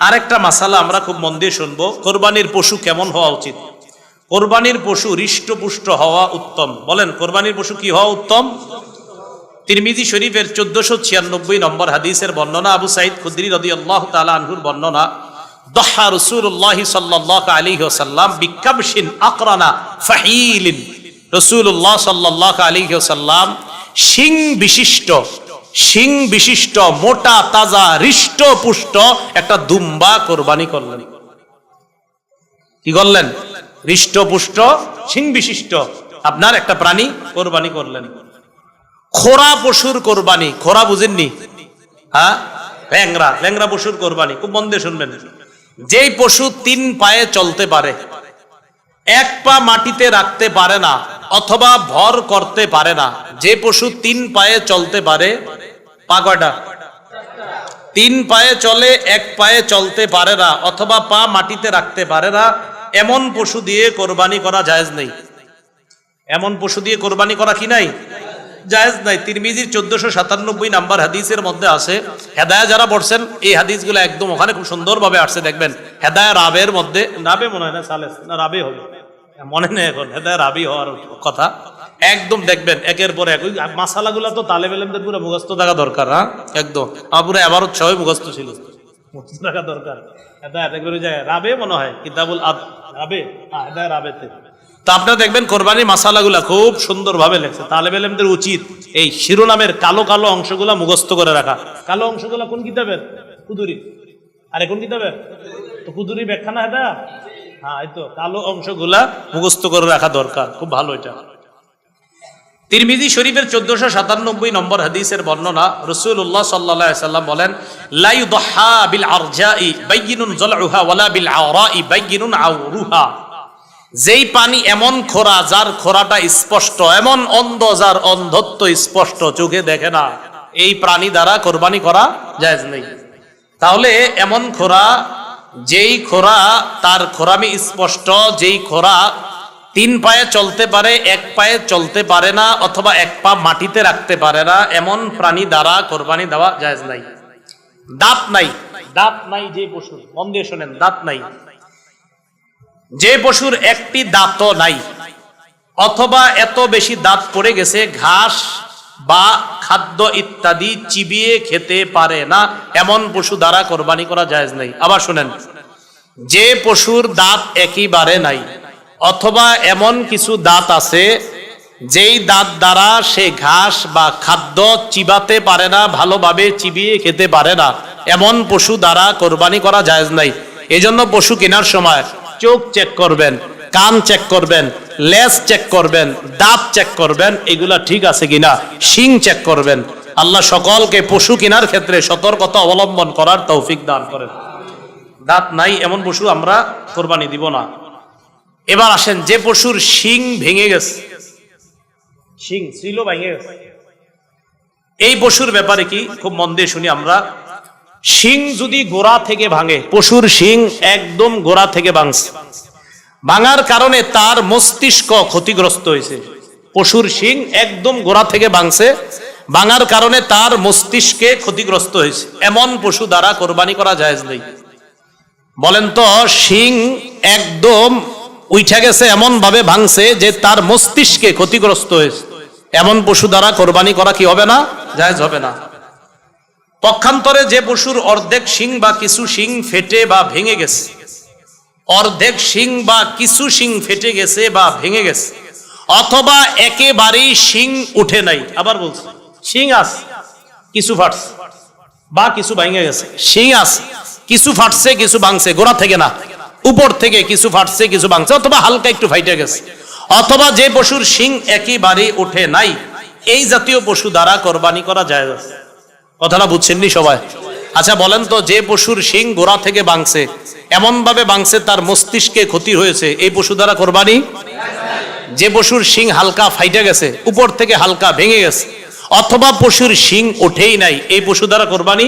আরেকটা মাসালা আমরা খুব মন দিয়ে শুনব। কোরবানির পশু কেমন হওয়া উচিত? কোরবানির পশু হৃষ্টপুষ্ট হওয়া উত্তম। বলেন, কোরবানির পশু কি হওয়া উত্তম? তিরমিজি শরীফের চোদ্দশো ছিয়ানব্বই নম্বর হাদিসের বর্ণনা, আবু সাইদ খুদ্রি রদি আল্লাহ তালা আনহুর বর্ণনা, দহা রসুল্লাহ সাল্লাহ আলী ওসাল্লাম বিকাবসিন আকরানা ফাহিলিন। রসুল্লাহ সাল্লাহ আলী ওসাল্লাম সিং বিশিষ্ট সিং বিশিষ্ট, মোটা, তাজা, হৃষ্ট, পুষ্ট, একটা দুম্বা কোরবানি করলেন। কি করলেন? হৃষ্ট, পুষ্ট সিং বিশিষ্ট, আপনার একটা প্রাণী কোরবানি করলেন। খোরা পশুর কোরবানি খোরা বুঝেননি? হ্যাঁ? ল্যাংরা ল্যাংরা পশুর কোরবানি, খুব মন দিয়ে শুনবেন। যেই পশু তিন পায়ে চলতে পারে, এক পা মাটিতে রাখতে পারে না, অথবা ভর করতে পারে না, যে পশু তিন পায়ে চলতে পারে পা কয়টা? তিন পায়ে চলে, এক পায়ে চলতে পারে না, অথবা পা মাটিতে রাখতে পারে না, এমন পশু দিয়ে কোরবানি করা জায়েজ নেই। এমন পশু দিয়ে কোরবানি করা কি নাই? জায়েজ নাই। তিরমিজির চোদ্দশো সাতানব্বই নাম্বার হাদিসের মধ্যে আছে, হেদায়া যারা পড়ছেন, এই হাদিসগুলো একদম ওখানে খুব সুন্দরভাবে আসছে, দেখবেন। হেদায়া রাবের মধ্যে, রাবে মনে হয় না সালেস, না রাবে হবে মনে নেই এখন, হেদায়া রাবি হওয়ার কথা। একদম দেখবেন, একের পর এক। ওই মাসালাগুলো তো তালেব এলেমদের পুরো মুখস্থ থাকা দরকার হ্যাঁ? একদম। আমার পুরো এবারও ছয় মুখস্থ ছিল। মুখস্থ দরকার। রাবে মনে হয় রাবে? হ্যাঁ দেখবেন খুব লেখছে। উচিত এই শিরোনামের কালো কালো অংশগুলা মুখস্থ করে রাখা। কালো অংশগুলা কোন কিতাবের? কুদুরি। আরে, কোন কিতাবের? তো কুদুরি ব্যাখ্যা না হ্যাঁ এই তো। কালো অংশগুলা মুখস্থ করে রাখা দরকার। খুব ভালো এটা। তিরমিজি শরীফের চোদ্দশো সাতানব্বই নম্বর হাদিসের বর্ণনা রসুল্লাহ সাল্লাহ সাল্লাম বলেন লাই দহা বিল যেই পানি এমন খোরা যার খোরাটা স্পষ্ট, এমন অন্ধ যার অন্ধত্ব স্পষ্ট, চোখে দেখে না। এই প্রাণী দ্বারা কোরবানি করা জায়েজ নেই। তাহলে এমন খোরা, যেই খোরা তার খোরামি স্পষ্ট, যেই খোরা তিন পায়ে চলতে পারে, এক পায়ে চলতে পারে না, অথবা এক পা মাটিতে রাখতে পারে না, এমন প্রাণী দ্বারা কোরবানি দেওয়া জায়েজ নাই। দাঁত নাই। দাঁত নাই যে পশু মন দিয়ে শোনেন, দাঁত নাই। যে পশুর একটি দাঁত নাই, অথবা এত বেশি দাঁত পড়ে গেছে, ঘাস বা খাদ্য ইত্যাদি চিবিয়ে খেতে পারে না, এমন পশু দ্বারা কোরবানি করা জায়েজ নেই। আবার শুনেন, যে পশুর দাঁত একেবারে নাই অথবা এমন কিছু দাঁত আছে, যেই দাঁত দ্বারা সে ঘাস বা খাদ্য চিবাতে পারে না, ভালোভাবে চিবিয়ে খেতে পারে না। এমন পশু দ্বারা কোরবানি করা জায়েজ নাই। এজন্য পশু কেনার সময় চোখ চেক করবেন, কান চেক করবেন, লেজ চেক করবেন, দাঁত চেক করবেন, এগুলা ঠিক আছে কিনা? শিং চেক করবেন। আল্লাহ সকলকে পশু কেনার ক্ষেত্রে সতর্কতা অবলম্বন করার তৌফিক দান করেন। দাঁত নাই, এমন পশু আমরা কোরবানি দিব না। এবার আসেন যে পশুর শিং ভেঙে গেছে। শিং ছিল ভেঙে গেছে। এই পশুর ব্যাপারে কি? খুব মন দিয়ে শুনি আমরা। শিং যদি গোড়া থেকে ভাঙে পশুর শিং একদম গোড়া থেকে ভাঙছে। ভাঙার কারণে তার মস্তিষ্ক ক্ষতিগ্রস্ত হয়েছে। পশুর শিং একদম গোড়া থেকে ভাঙছে। ভাঙার কারণে তার মস্তিষ্কে ক্ষতিগ্রস্ত হয়েছে। এমন পশু দ্বারা কোরবানি করা যায় নেই। বলেন তো শিং একদম উঠা গেছে এমন ভাবে ভাঙছে যে তার মস্তিষ্কে ক্ষতিগ্রস্ত হয়েছে। এমন পশু দ্বারা কোরবানি করা কি হবে না? জায়জ হবে না। পক্ষান্তরে যে পশুর অর্ধেক শিং বা কিছু শিং ফেটে বা ভেঙে গেছে, অর্ধেক শিং বা কিছু শিং ফেটে গেছে বা ভেঙে গেছে, অথবা একেবারেই শিং উঠে নাই, আবার বলছি, শিং আস কিছু ফাটছে, বা কিছু ভেঙে গেছে, শিং আস কিছু ফাটছে, কিছু ভাঙছে, গোড়া থেকে না। উপর থেকে কিছু ফাটছে, কিছু ভাঙছে, অথবা হালকা একটু ফাইটে গেছে। অথবা যে পশুর শিং একেবারে ওঠে নাই, এই জাতীয় পশু দ্বারা কোরবানি করা যায় কথাটা বুঝছেননি সবাই? আচ্ছা বলেন তো, যে পশুর শিং গোড়া থেকে বাংছে এমন ভাবে বাংছে তার মস্তিষ্কে ক্ষতি হয়েছে, এই পশু দ্বারা কোরবানি? যে পশুর শিং হালকা ফাইটে গেছে, উপর থেকে হালকা ভেঙে গেছে, অথবা পশুর শিং ওঠেই নাই, এই পশু দ্বারা কোরবানি?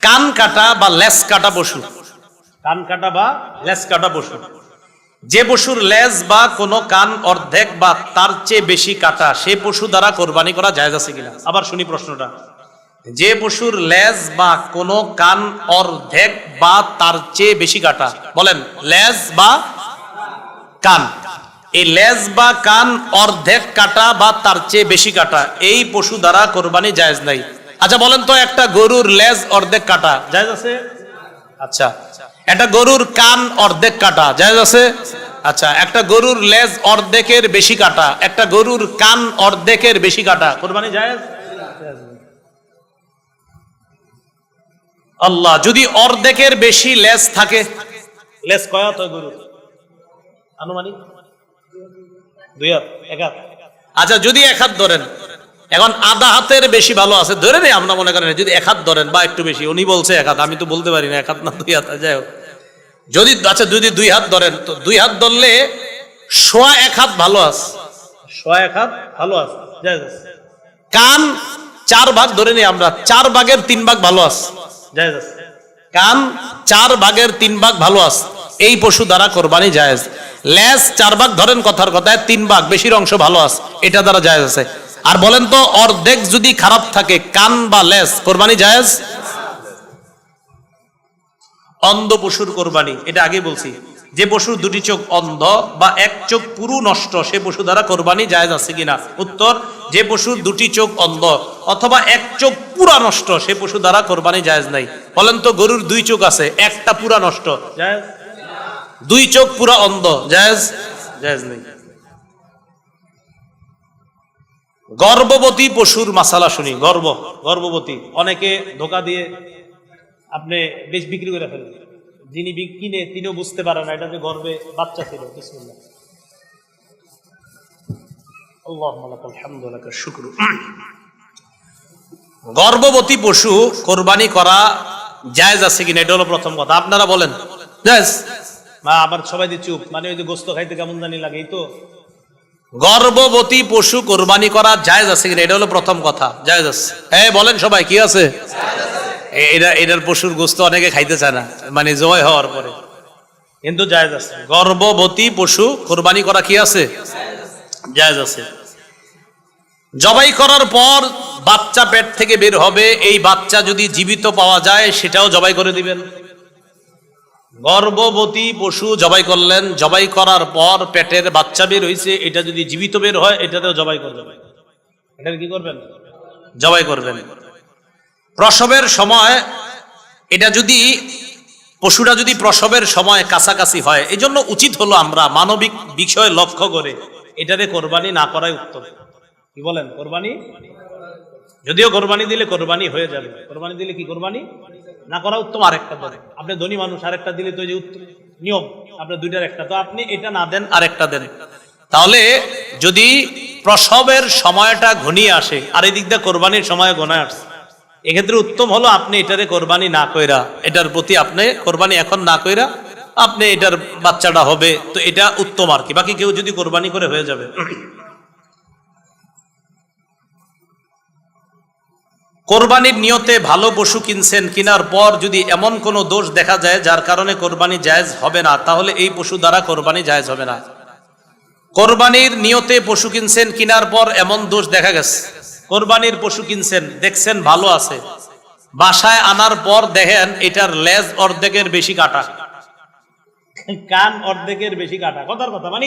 কান কাটা বা লেস কাটা পশু কান কাটা বা লেস কাটা পশু যে পশুর লেজ বা কোনো কান অর্ধেক বা তার চেয়ে বেশি কাটা সে পশু দ্বারা কোরবানি করা জায়েজ আছে কিনা? আবার শুনি প্রশ্নটা। যে পশুর লেজ বা কোনো কান অর্ধেক বা তার চেয়ে বেশি কাটা বলেন লেজ বা কান। এই লেজ বা কান অর্ধেক কাটা বা তার চেয়ে বেশি কাটা এই পশু দ্বারা কোরবানি জায়েজ নাই। আচ্ছা বলেন তো একটা গরুর লেজ অর্ধেক কাটা। জায়েজ আছে? আচ্ছা। একটা গরুর কান অর্ধেক কাটা। জায়েজ আছে? আচ্ছা একটা গরুর লেজ অর্ধেকের বেশি কাটা একটা গরুর কান অর্ধেকের বেশি কাটা। কোরবানি জায়েজ? আল্লাহ যদি অর্ধেকের বেশি লেজ থাকে। লেজ কয়াত গরুর? আনুমানিক? দুই আচ্ছা যদি এক হাত ধরেন। এখন আধা হাতের বেশি ভালো আছে ধরে নেই আমরা মনে করেন যদি এক হাত ধরেন বা একটু বেশি উনি বলছে এক হাত আমি তো বলতে পারি না এক হাত না দুই হাত যাই হোক। যদি আচ্ছা যদি দুই হাত ধরেন তো দুই হাত ধরলে সোয়া এক হাত ভালো আছে। সোয়া এক হাত ভালো আছে কান চার ভাগ ধরে নিই আমরা চার ভাগের তিন ভাগ ভালো আছে। কান চার ভাগের তিন ভাগ ভালো আছে। এই পশু দ্বারা কোরবানি জায়েজ। লেজ চার ভাগ ধরেন কথার কথায় তিন ভাগ বেশির অংশ ভালো আছে। এটা দ্বারা জায়েজ আছে। আর বলেন তো, অর্ধেক যদি খারাপ থাকে, কান বা লেজ, কোরবানি জায়েজ? অন্ধ পশুর কোরবানি, এটা আগে বলছি। যে পশুর দুটি চোখ অন্ধ বা এক চোখ পুরো নষ্ট, সে পশু দ্বারা কোরবানি জায়েজ আছে কিনা? উত্তর, যে পশুর দুটি চোখ অন্ধ অথবা এক চোখ পুরা নষ্ট, সে পশু দ্বারা কোরবানি জায়েজ নাই। বলেন তো, গরুর দুই চোখ আছে, একটা পুরা নষ্ট, জায়েজ? দুই চোখ পুরা অন্ধ, জায়েজ? জায়েজ নেই। গর্ভবতী পশুর মাসালা শুনি গর্ব গর্ভবতী। অনেকে ধোকা দিয়ে আপনি বেশ বিক্রি করে ফেলেন। যিনি কিনে তিনিও বুঝতে পারেন না এটা যে গর্বে বাচ্চা ছিল। বিসমিল্লাহ। গর্ভবতী পশু কোরবানি করা জায়েজ আছে কিনা এটা হলো প্রথম কথা। আপনারা বলেন। জায়েজ। মা আবার সবাই দিয়ে চুপ। মানে ওই যে গোস্ত খাইতে কেমন জানি লাগে এই তো। গর্ভবতী পশু কোরবানি করা জায়েজ আছে কিনা? এটা হলো প্রথম কথা, জায়েজ আছে। হ্যাঁ বলেন সবাই, কি আছে? এটা, এটার পশুর গোস্ত অনেকে খাইতে চায় না মানে জয় হওয়ার পরে। কিন্তু জায়েজ আছে। গর্ভবতী পশু কোরবানি করা কি আছে? জায়েজ আছে। জবাই করার পর বাচ্চা পেট থেকে বের হবে, এই বাচ্চা যদি জীবিত পাওয়া যায়, সেটাও জবাই করে দিবেন। গর্ভবতী পশু জবাই করলেন। জবাই করার পর পেটের বাচ্চা বের হয়েছে এটা যদি জীবিত বের হয়, এটাতেও জবাই করবেন এটা কি করবেন? জবাই করবেন। প্রসবের সময় এটা যদি পশুটা যদি প্রসবের সময় কাছাকাছি হয় এই জন্য উচিত হলো আমরা মানবিক বিষয় লক্ষ্য করে এটাতে কোরবানি না করাই উত্তম। কি বলেন? কোরবানি যদিও কোরবানি দিলে কোরবানি হয়ে যাবে। কোরবানি দিলে কি কোরবানি? না করা উত্তম আরেকটা দেন আপনি ধনী মানুষ, আরেকটা দিলে তো যে উত্তম নিয়ম আপনার দুইটার একটা। তো আপনি এটা না দেন, আরেকটা দেন। তাহলে যদি প্রসবের সময়টা ঘনিয়ে আসে, আর এই দিক দিয়ে কোরবানির সময় গনায় আসছে এক্ষেত্রে উত্তম হলো আপনি এটারে কোরবানি না কইরা, এটার প্রতি আপনি কোরবানি এখন না কইরা, আপনি এটার বাচ্চাটা হবে। তো এটা উত্তম আর কি। বাকি কেউ যদি কোরবানি করে হয়ে যাবে। কোরবানির নিয়তে ভালো পশু কিনছেন, কেনার পর যদি এমন কোনো দোষ দেখা যায় যার কারণে কোরবানি জায়েজ হবে না, তাহলে এই পশু দ্বারা কোরবানি জায়েজ হবে না। কোরবানির নিয়তে পশু কিনছেন, কেনার পর এমন দোষ দেখা গেছে। কোরবানির পশু কিনছেন, দেখছেন ভালো আছে। বাসায় আনার পর দেখেন এটার লেজ অর্ধেকের বেশি কাটা। কান অর্ধেকের বেশি কাটা। কথার কথা মানে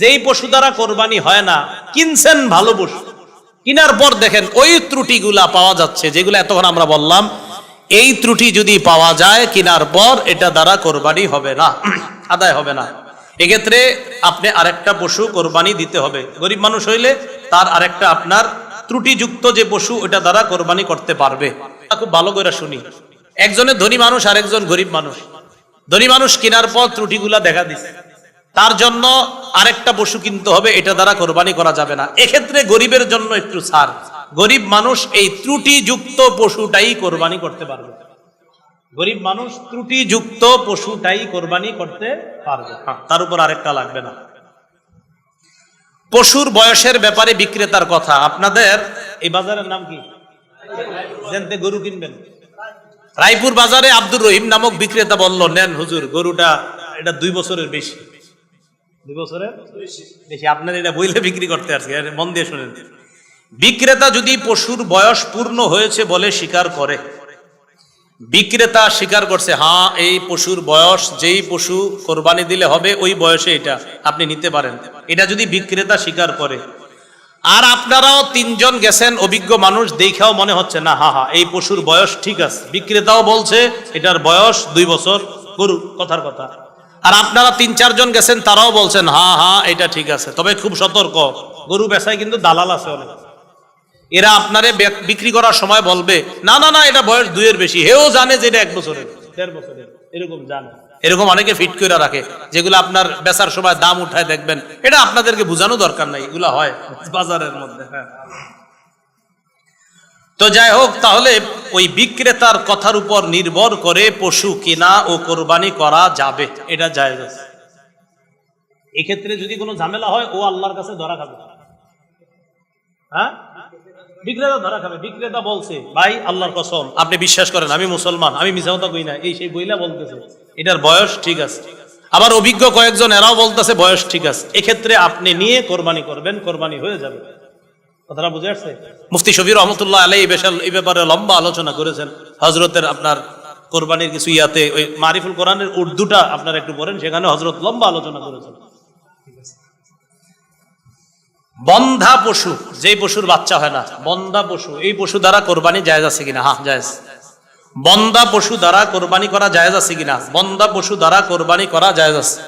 যেই পশু দ্বারা কোরবানি হয় না, কিনছেন ভালো পশু। কিনার পর দেখেন ওই ত্রুটিগুলা পাওয়া যাচ্ছে, যেগুলো এতক্ষণ আমরা বললাম, এই ত্রুটি যদি পাওয়া যায় কিনার পর, এটা দ্বারা কোরবানি হবে না, আদায় হবে না। এক্ষেত্রে আপনি আরেকটা পশু কোরবানি দিতে হবে। গরিব মানুষ হইলে তার আরেকটা আপনার ত্রুটিযুক্ত যে পশু, ওটা দ্বারা কোরবানি করতে পারবে। খুব ভালো করে শুনি। একজনের ধনী মানুষ, আরেকজন গরিব মানুষ। ধনী মানুষ কেনার পর ত্রুটিগুলা দেখা দিছে। তার জন্য আরেকটা পশু কিনতে হবে এটা দ্বারা কোরবানি করা যাবে না। এক্ষেত্রে গরিবের জন্য একটু ছাড়। গরিব মানুষ এই ত্রুটিযুক্ত পশুটাই কোরবানি করতে পারবে। গরিব মানুষ ত্রুটিযুক্ত পশুটাই কোরবানি করতে পারবে। হ্যাঁ, তার উপর আরেকটা লাগবে না। পশুর বয়সের ব্যাপারে বিক্রেতার কথা। আপনাদের এই বাজারের নাম কি? গরু কিনবেন। রায়পুর বাজারে আব্দুর রহিম নামক বিক্রেতা বলল নেন হুজুর গরুটা এটা দুই বছরের বেশি। দুই বছরে আপনার এটা বইলে বিক্রি করতে আসছে মন দিয়ে শুনেন। বিক্রেতা যদি পশুর বয়স পূর্ণ হয়েছে বলে স্বীকার করে, বিক্রেতা স্বীকার করছে হ্যাঁ এই পশুর বয়স, যেই পশু কোরবানি দিলে হবে, ওই বয়সে এটা আপনি নিতে পারেন। এটা যদি বিক্রেতা স্বীকার করে, আর আপনারাও তিনজন গেছেন অভিজ্ঞ মানুষ, দেখেও মনে হচ্ছে, না, হা হা, এই পশুর বয়স ঠিক আছে। বিক্রেতাও বলছে, এটার বয়স দুই বছর। গরু, কথার কথা। আর আপনারা তিন, চারজন গেছেন, তারাও বলছেন, হা হা, এটা ঠিক আছে। তবে খুব সতর্ক। গরু বেচায় কিন্তু দালাল আছে অনেক। এরা আপনারে বিক্রি করার সময় বলবে, না না না, এটা বয়স দুইয়ের বেশি। হেও জানে যে এটা এক বছরের, দেড় বছরের, এরকম জানে। এরকম অনেকে ফিট করে রাখে, যেগুলো আপনার বেচার সময় দাম উঠায় দেখবেন। এটা আপনাদেরকে বোঝানো দরকার নাই, এগুলো হয় বাজারের মধ্যে হ্যাঁ। তো যাই হোক, তাহলে ওই বিক্রেতার কথার উপর নির্ভর করে পশু কেনা ও কোরবানি করা যাবে। এটা জায়েজ এক্ষেত্রে যদি কোনো ঝামেলা হয়, ও আল্লাহর কাছে ধরা খাবে। হ্যাঁ? বিক্রেতা ধরা খাবে। বিক্রেতা বলছে, ভাই, আল্লাহর কসম, আপনি বিশ্বাস করেন, আমি মুসলমান, আমি মিশাওতা কই না? এই সেই বইলা বলতেছে। এটার বয়স ঠিক আছে। আবার অভিজ্ঞ কয়েকজন, এরাও বলতেছে, বয়স ঠিক আছে। এক্ষেত্রে আপনি নিয়ে কোরবানি করবেন, কোরবানি হয়ে যাবে। কথাটা বুঝে আসছে? মুফতি শফির রহমতুল্লাহ আলাই এই ব্যাপারে লম্বা আলোচনা করেছেন। হজরতের আপনার কোরবানির কিছু ইয়াতে ওই মারিফুল কোরআনের উর্দুটা একটু পড়েন, সেখানে হজরত লম্বা আলোচনা করেছেন। বন্ধা পশু যে পশুর বাচ্চা হয় না, বন্ধা পশু, এই পশু দ্বারা কোরবানি জায়েজ আছে কিনা? হ্যাঁ জায়েজ। বন্ধা পশু দ্বারা কোরবানি করা জায়েজ আছে কিনা? বন্ধা পশু দ্বারা কোরবানি করা জায়েজ আছে।